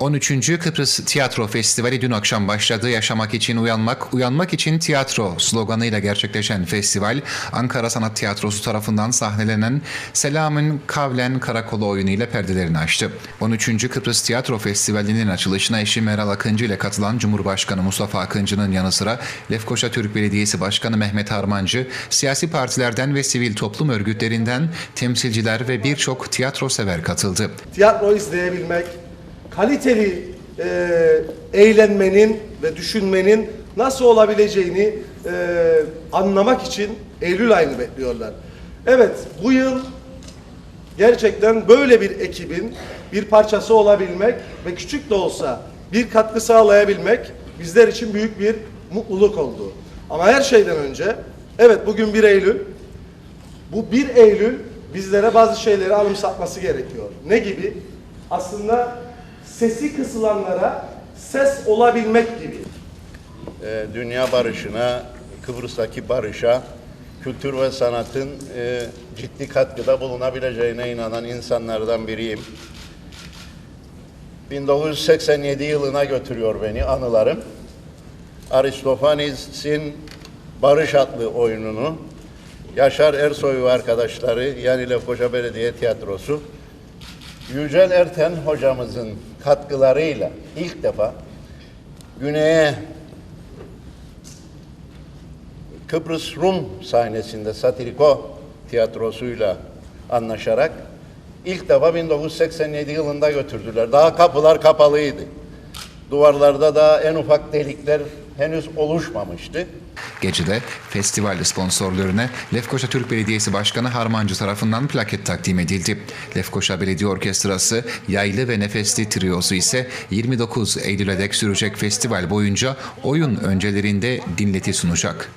13. Kıbrıs Tiyatro Festivali dün akşam başladı. Yaşamak için uyanmak, uyanmak için tiyatro sloganıyla gerçekleşen festival, Ankara Sanat Tiyatrosu tarafından sahnelenen Selamün Kavlen Karakolu oyunu ile perdelerini açtı. 13. Kıbrıs Tiyatro Festivali'nin açılışına eşi Meral Akıncı ile katılan Cumhurbaşkanı Mustafa Akıncı'nın yanı sıra Lefkoşa Türk Belediyesi Başkanı Mehmet Harmancı, siyasi partilerden ve sivil toplum örgütlerinden temsilciler ve birçok tiyatro sever katıldı. tiyatro izleyebilmek, kaliteli e, eğlenmenin ve düşünmenin nasıl olabileceğini e, anlamak için Eylül ayını bekliyorlar. Evet, bu yıl gerçekten böyle bir ekibin bir parçası olabilmek ve küçük de olsa bir katkı sağlayabilmek bizler için büyük bir mutluluk oldu. Ama her şeyden önce, evet bugün 1 Eylül, bu 1 Eylül bizlere bazı şeyleri anımsatması gerekiyor. Ne gibi? Aslında sesi kısılanlara ses olabilmek gibi. e, dünya barışına, Kıbrıs'taki barışa, kültür ve sanatın e, ciddi katkıda bulunabileceğine inanan insanlardan biriyim. 1987 yılına götürüyor beni anılarım. Aristofanes'in Barış adlı oyununu Yaşar Ersoy ve arkadaşları yani Lefkoşa Belediye Tiyatrosu Yücel Erten hocamızın katkılarıyla ilk defa Güney'e Kıbrıs Rum sahnesinde Satiriko tiyatrosuyla anlaşarak ilk defa 1987 yılında götürdüler. Daha kapılar kapalıydı. Duvarlarda daha en ufak delikler henüz oluşmamıştı. Gecede festival sponsorlarına Lefkoşa Türk Belediyesi Başkanı Harmancı tarafından plaket takdim edildi. Lefkoşa Belediye Orkestrası Yaylı ve Nefesli Triosu ise 29 Eylül'e dek sürecek festival boyunca oyun öncelerinde dinleti sunacak.